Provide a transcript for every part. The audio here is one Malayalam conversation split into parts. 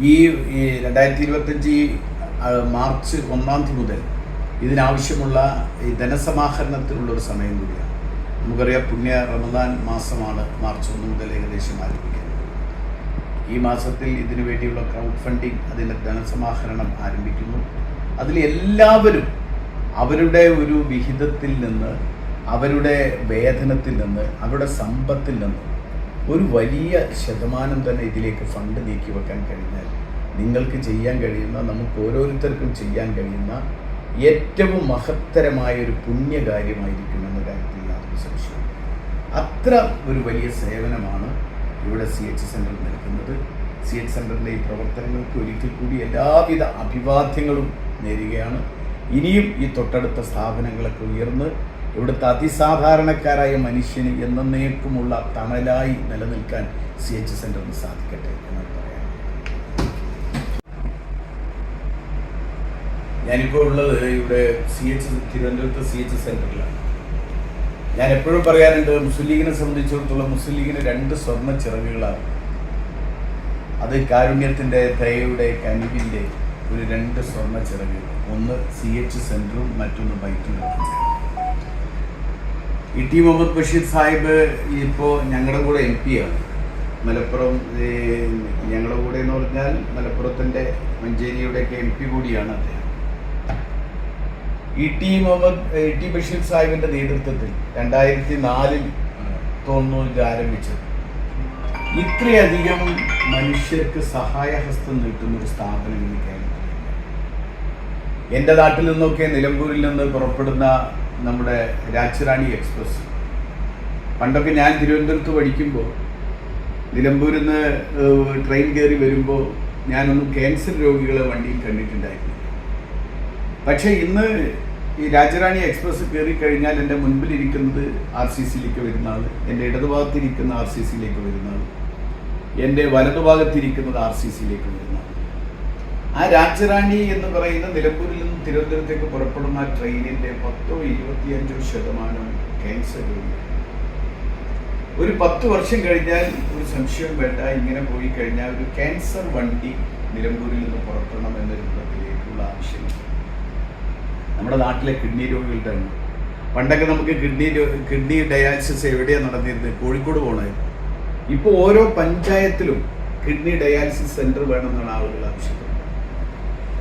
ഈ രണ്ടായിരത്തി ഇരുപത്തഞ്ച് മാർച്ച് ഒന്നാം തീയതി മുതൽ ഇതിനാവശ്യമുള്ള ഈ ധനസമാഹരണത്തിനുള്ള ഒരു സമയം കൂടിയാണ്. നമുക്കറിയാം പുണ്യ റമദാൻ മാസമാണ് മാർച്ച് ഒന്ന് മുതൽ ഏകദേശം ആരംഭിക്കുന്നത്. ഈ മാസത്തിൽ ഇതിനു വേണ്ടിയുള്ള ക്രൗഡ് ഫണ്ടിങ് അതിന്റെ ധനസമാഹരണം ആരംഭിക്കുന്നു. അതിൽ എല്ലാവരും അവരുടെ ഒരു വിഹിതത്തിൽ നിന്ന് അവരുടെ വേതനത്തിൽ നിന്ന് അവരുടെ സമ്പത്തിൽ നിന്ന് ഒരു വലിയ ശതമാനം തന്നെ ഇതിലേക്ക് ഫണ്ട് നീക്കി വെക്കാൻ കഴിഞ്ഞാൽ നിങ്ങൾക്ക് ചെയ്യാൻ കഴിയുന്ന നമുക്ക് ഓരോരുത്തർക്കും ചെയ്യാൻ കഴിയുന്ന ഏറ്റവും മഹത്തരമായ ഒരു പുണ്യകാര്യമായിരിക്കും എന്ന കാര്യത്തിൽ യാതൊരു സംശയവും അത്ര ഒരു വലിയ സേവനമാണ് ഇവിടെ സി എച്ച് സെന്റർ നൽകുന്നത് സി എച്ച് സെന്ററിന്റെ ഈ പ്രവർത്തനങ്ങൾക്ക് ഒരിക്കൽ കൂടി എല്ലാവിധ അഭിവാദ്യങ്ങളും നേരുകയാണ്. ഇനിയും ഈ തൊട്ടടുത്ത സ്ഥാപനങ്ങളൊക്കെ ഉയർന്ന് ഇവിടുത്തെ അതിസാധാരണക്കാരായ മനുഷ്യന് എന്നേക്കുമുള്ള തണലായി നിലനിൽക്കാൻ സി എച്ച് സെന്ററിന് സാധിക്കട്ടെ എന്ന് പറയാം. ഞാനിപ്പോൾ ഉള്ളത് ഇവിടെ സി എച്ച് തിരുവനന്തപുരത്ത് സി എച്ച് സെന്ററിലാണ് ഞാൻ എപ്പോഴും പറയാറുണ്ട് മുസ്ലിം ലീഗിനെ സംബന്ധിച്ചിടത്തോളം മുസ്ലിം ലീഗിന് രണ്ട് സ്വർണ ചിറകുകളാണ്. അത് കാരുണ്യത്തിന്റെ ദയയുടെ കനിവിന്റെ ഒരു രണ്ട് സ്വർണ ചിറകുകൾ. ഒന്ന് സി എച്ച് സെന്ററും മറ്റൊന്ന് ബൈറ്റും ഇ ടി മുഹമ്മദ് ബഷീർ സാഹിബ് ഇപ്പോൾ ഞങ്ങളുടെ കൂടെ എം പി ആണ്. മലപ്പുറം ഞങ്ങളുടെ കൂടെ എന്ന് പറഞ്ഞാൽ മലപ്പുറത്തിന്റെ മഞ്ചേരിയുടെയൊക്കെ എം പി കൂടിയാണ് അദ്ദേഹം. E T Muhammad E T Basheer സാഹിബിന്റെ നേതൃത്വത്തിൽ രണ്ടായിരത്തി നാലിൽ തോന്നുന്നു ആരംഭിച്ചത്. ഇത്രയധികം മനുഷ്യർക്ക് സഹായഹസ്തം നീട്ടുന്ന ഒരു സ്ഥാപനം എന്ന് കേരളത്തിൽ എന്റെ നാട്ടിൽ നിന്നൊക്കെ നിലമ്പൂരിൽ നിന്ന് പുറപ്പെടുന്ന നമ്മുടെ രാജ്യറാണി എക്സ്പ്രസ്. പണ്ടൊക്കെ ഞാൻ തിരുവനന്തപുരത്ത് പഠിക്കുമ്പോൾ നിലമ്പൂരിൽ നിന്ന് ട്രെയിൻ കയറി വരുമ്പോൾ ഞാനൊന്നും ക്യാൻസർ രോഗികളെ വണ്ടിയിൽ കണ്ടിട്ടുണ്ടായിരുന്നു പക്ഷേ ഇന്ന് ഈ രാജറാണി എക്സ്പ്രസ് കയറി കഴിഞ്ഞാൽ എന്റെ മുൻപിലിരിക്കുന്നത് ആർ സി സിയിലേക്ക് വരുന്ന ആൾ എന്റെ ഇടതുഭാഗത്തിരിക്കുന്ന ആർ സി സിയിലേക്ക് വരുന്ന ആൾ എന്റെ വലതുഭാഗത്തിരിക്കുന്നത് ആർ സി സിയിലേക്ക് വരുന്ന ആൾ ആ രാജറാണി എന്ന് പറയുന്ന നിലമ്പൂരിൽ തിരുവനന്തപുരത്തേക്ക് പുറപ്പെടുന്ന ട്രെയിനിന്റെ പത്തോ ഇരുപത്തിയഞ്ചോ ശതമാനം ക്യാൻസർ ഒരു പത്ത് വർഷം കഴിഞ്ഞാൽ ഒരു സംശയം വേണ്ട. ഇങ്ങനെ പോയി കഴിഞ്ഞാൽ ഒരു ക്യാൻസർ വണ്ടി നിലമ്പൂരിൽ നിന്ന് പുറപ്പെടണം എന്ന രൂപത്തിലേക്കുള്ള ആവശ്യം. നമ്മുടെ നാട്ടിലെ കിഡ്നി രോഗികളുടെ ഉണ്ട് പണ്ടൊക്കെ നമുക്ക് കിഡ്നി കിഡ്നി ഡയാലിസിസ് എവിടെയാണ് നടന്നിരുന്നത്? കോഴിക്കോട് പോകണമായിരുന്നു ഇപ്പോൾ ഓരോ പഞ്ചായത്തിലും കിഡ്നി ഡയാലിസിസ് സെന്റർ വേണമെന്നാണ് ആളുകൾ ആവശ്യപ്പെടുന്നത്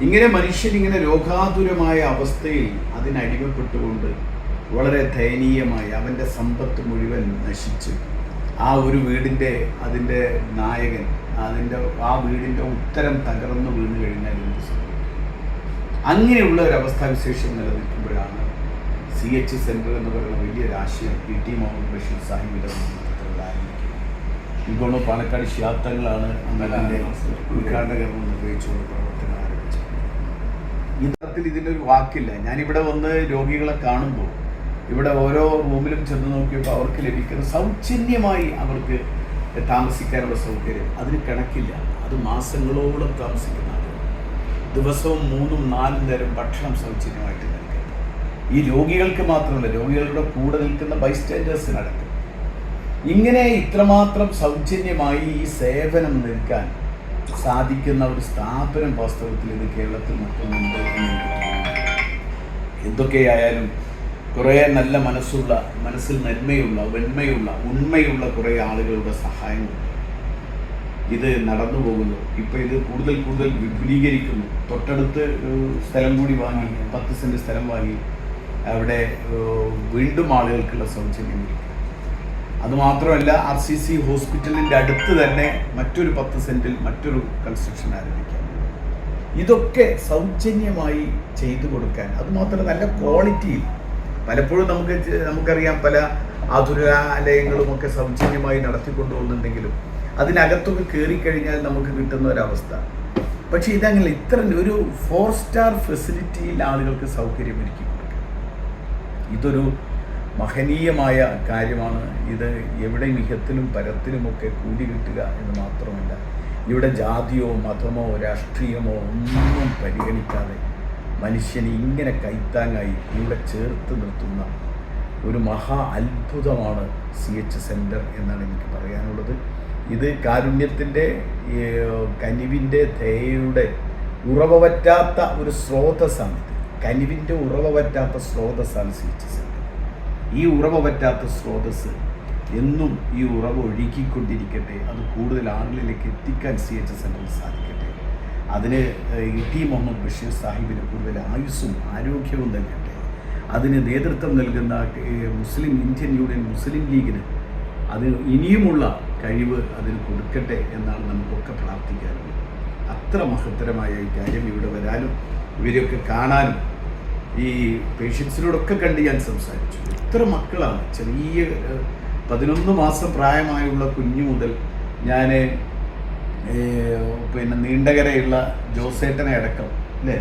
ഇങ്ങനെ മനുഷ്യൻ ഇങ്ങനെ രോഗാതുരമായ അവസ്ഥയിൽ അതിനടിമപ്പെട്ടുകൊണ്ട് വളരെ ദയനീയമായി അവന്റെ സമ്പത്ത് മുഴുവൻ നശിച്ച്. ആ ഒരു വീടിന്റെ അതിന്റെ നായകൻ അതിന്റെ ആ വീടിന്റെ ഉത്തരം തകർന്നു വീണ് കഴിഞ്ഞാൽ എന്ത് സംഭവിക്കും? അങ്ങനെയുള്ള ഒരു അവസ്ഥാവിശേഷം നിലനിൽക്കുമ്പോഴാണ് സി എച്ച് സെന്റർ എന്ന് പറയുന്ന വലിയൊരു ആശയം പി ടി മുഹമ്മദ് ബഷീർ സാഹിബിന്റെ എനിക്കൊന്ന് പാലക്കാട് ശാത്തങ്ങളാണ് അങ്ങനെ ഉദ്ഘാടകർ നിർവഹിച്ചുകൊണ്ട് പ്രവർത്തനം ഈ തരത്തിൽ ഇതിന്റെ ഒരു വാക്കില്ല. ഞാനിവിടെ വന്ന് രോഗികളെ കാണുമ്പോൾ ഇവിടെ ഓരോ റൂമിലും ചെന്ന് നോക്കിയപ്പോൾ അവർക്ക് ലഭിക്കുന്ന സൗജന്യമായി അവർക്ക് താമസിക്കാനുള്ള സൗകര്യം. അതിന് കണക്കില്ല. അത് മാസങ്ങളോളം താമസിക്കുന്ന ദിവസവും മൂന്നും നാലും നേരം ഭക്ഷണം സൗജന്യമായിട്ട് നൽകുക. ഈ രോഗികൾക്ക് മാത്രമല്ല രോഗികളുടെ കൂടെ നിൽക്കുന്ന ബൈസ്റ്റാൻഡേഴ്സിനടക്കം. ഇങ്ങനെ ഇത്രമാത്രം സൗജന്യമായി ഈ സേവനം നൽകാൻ സാധിക്കുന്ന ഒരു സ്ഥാപനം വാസ്തവത്തിൽ ഇത് കേരളത്തിൽ എന്ന് എന്തൊക്കെയായാലും കുറേ നല്ല മനസ്സുള്ള മനസ്സിൽ നന്മയുള്ള വെന്മയുള്ള ഉണ്മയുള്ള കുറേ ആളുകളുടെ സഹായം ഇത് നടന്നു പോകുന്നു. ഇപ്പൊ ഇത് കൂടുതൽ കൂടുതൽ വിപുലീകരിക്കുന്നു. തൊട്ടടുത്ത് സ്ഥലം കൂടി വാങ്ങി പത്ത് സെന്റ് സ്ഥലം വാങ്ങി അവിടെ വീണ്ടും ആളുകൾക്കുള്ള സൗജന്യം ഒരുക്കി അതുമാത്രമല്ല ആർ സി സി ഹോസ്പിറ്റലിന്റെ അടുത്ത് തന്നെ മറ്റൊരു പത്ത് സെന്റിൽ മറ്റൊരു കൺസ്ട്രക്ഷൻ ആരംഭിക്കാം. ഇതൊക്കെ സൗജന്യമായി ചെയ്തു കൊടുക്കാൻ. അതുമാത്രമല്ല നല്ല ക്വാളിറ്റിയിൽ പലപ്പോഴും നമുക്ക് നമുക്കറിയാം പല ആതുരാലയങ്ങളും ഒക്കെ സൗജന്യമായി നടത്തിക്കൊണ്ടുപോകുന്നുണ്ടെങ്കിലും അതിനകത്തൊക്കെ കയറിക്കഴിഞ്ഞാൽ നമുക്ക് കിട്ടുന്ന ഒരവസ്ഥ. പക്ഷേ ഇതങ്ങനെ ഇത്ര ഒരു ഫോർ സ്റ്റാർ ഫെസിലിറ്റിയിൽ ആളുകൾക്ക് സൗകര്യം ഒരുക്കി കൊടുക്കുക ഇതൊരു മഹനീയമായ കാര്യമാണ്. ഇത് എവിടെ മിഹത്തിലും പരത്തിലുമൊക്കെ കൂലി കിട്ടുക എന്ന് മാത്രമല്ല ഇവിടെ ജാതിയോ മതമോ രാഷ്ട്രീയമോ ഒന്നും പരിഗണിക്കാതെ മനുഷ്യനെ ഇങ്ങനെ കൈത്താങ്ങായി കൂടെ ചേർത്ത് നിർത്തുന്ന ഒരു മഹാ അത്ഭുതമാണ് സി എച്ച് സെന്റർ എന്നാണ് എനിക്ക് പറയാനുള്ളത്. ഇത് കാരുണ്യത്തിന്റെ കനിവിന്റെ ധേയയുടെ ഉറവ പറ്റാത്ത ഒരു സ്രോതസ്സാണ് കനിവിന്റെ ഉറവ പറ്റാത്ത സ്രോതസ്സാണ് സി എച്ച് സെന്റർ ഈ ഉറവ പറ്റാത്ത സ്രോതസ് എന്നും ഈ ഉറവ് ഒഴുകിക്കൊണ്ടിരിക്കട്ടെ അത് കൂടുതൽ ആളുകളിലേക്ക് എത്തിക്കാൻ സി എച്ച് എസ് എന്റെ സാധിക്കട്ടെ. അതിന് ഇ ടി മുഹമ്മദ് ബഷീർ സാഹിബിന് കൂടുതൽ ആയുസ്സും ആരോഗ്യവും നൽകട്ടെ. അതിന് നേതൃത്വം നൽകുന്ന മുസ്ലിം ഇന്ത്യൻ യൂണിയൻ മുസ്ലിം ലീഗിന് അത് ഇനിയുമുള്ള കഴിവ് അതിന് കൊടുക്കട്ടെ എന്നാണ് നമുക്കൊക്കെ പ്രാർത്ഥിക്കാറുള്ളത് അത്ര മഹത്തരമായ ഈ കാര്യം ഇവിടെ വരാനും ഇവരെയൊക്കെ കാണാനും ഈ പേഷ്യൻസിനോടൊക്കെ കണ്ട് ഞാൻ സംസാരിച്ചു. ഇത്ര മക്കളാണ്? ചെറിയ പതിനൊന്ന് മാസം പ്രായമായുള്ള കുഞ്ഞു മുതൽ ഞാൻ പിന്നെ നീണ്ടകരയുള്ള ജോസേട്ടനെ അടക്കം അല്ലേ?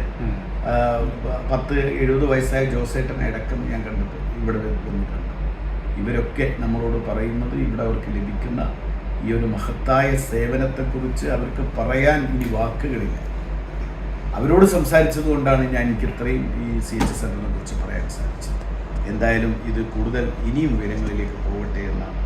പത്ത് എഴുപത് വയസ്സായ ജോസേട്ടനെ അടക്കം ഞാൻ കണ്ടിട്ട് ഇവിടെ വന്നിട്ടുണ്ട്. ഇവരൊക്കെ നമ്മളോട് പറയുന്നത് ഇവിടെ അവർക്ക് ലഭിക്കുന്ന ഈ ഒരു മഹത്തായ സേവനത്തെക്കുറിച്ച് അവർക്ക് പറയാൻ ഇനി വാക്കുകളില്ല. അവരോട് സംസാരിച്ചത് കൊണ്ടാണ് ഞാൻ എനിക്ക് ഇത്രയും ഈ സി എച്ച് സെന്ററിനെ കുറിച്ച് പറയാൻ സാധിച്ചത്. എന്തായാലും ഇത് കൂടുതൽ ഇനിയും ഉയരങ്ങളിലേക്ക് പോകട്ടെ എന്നാണ്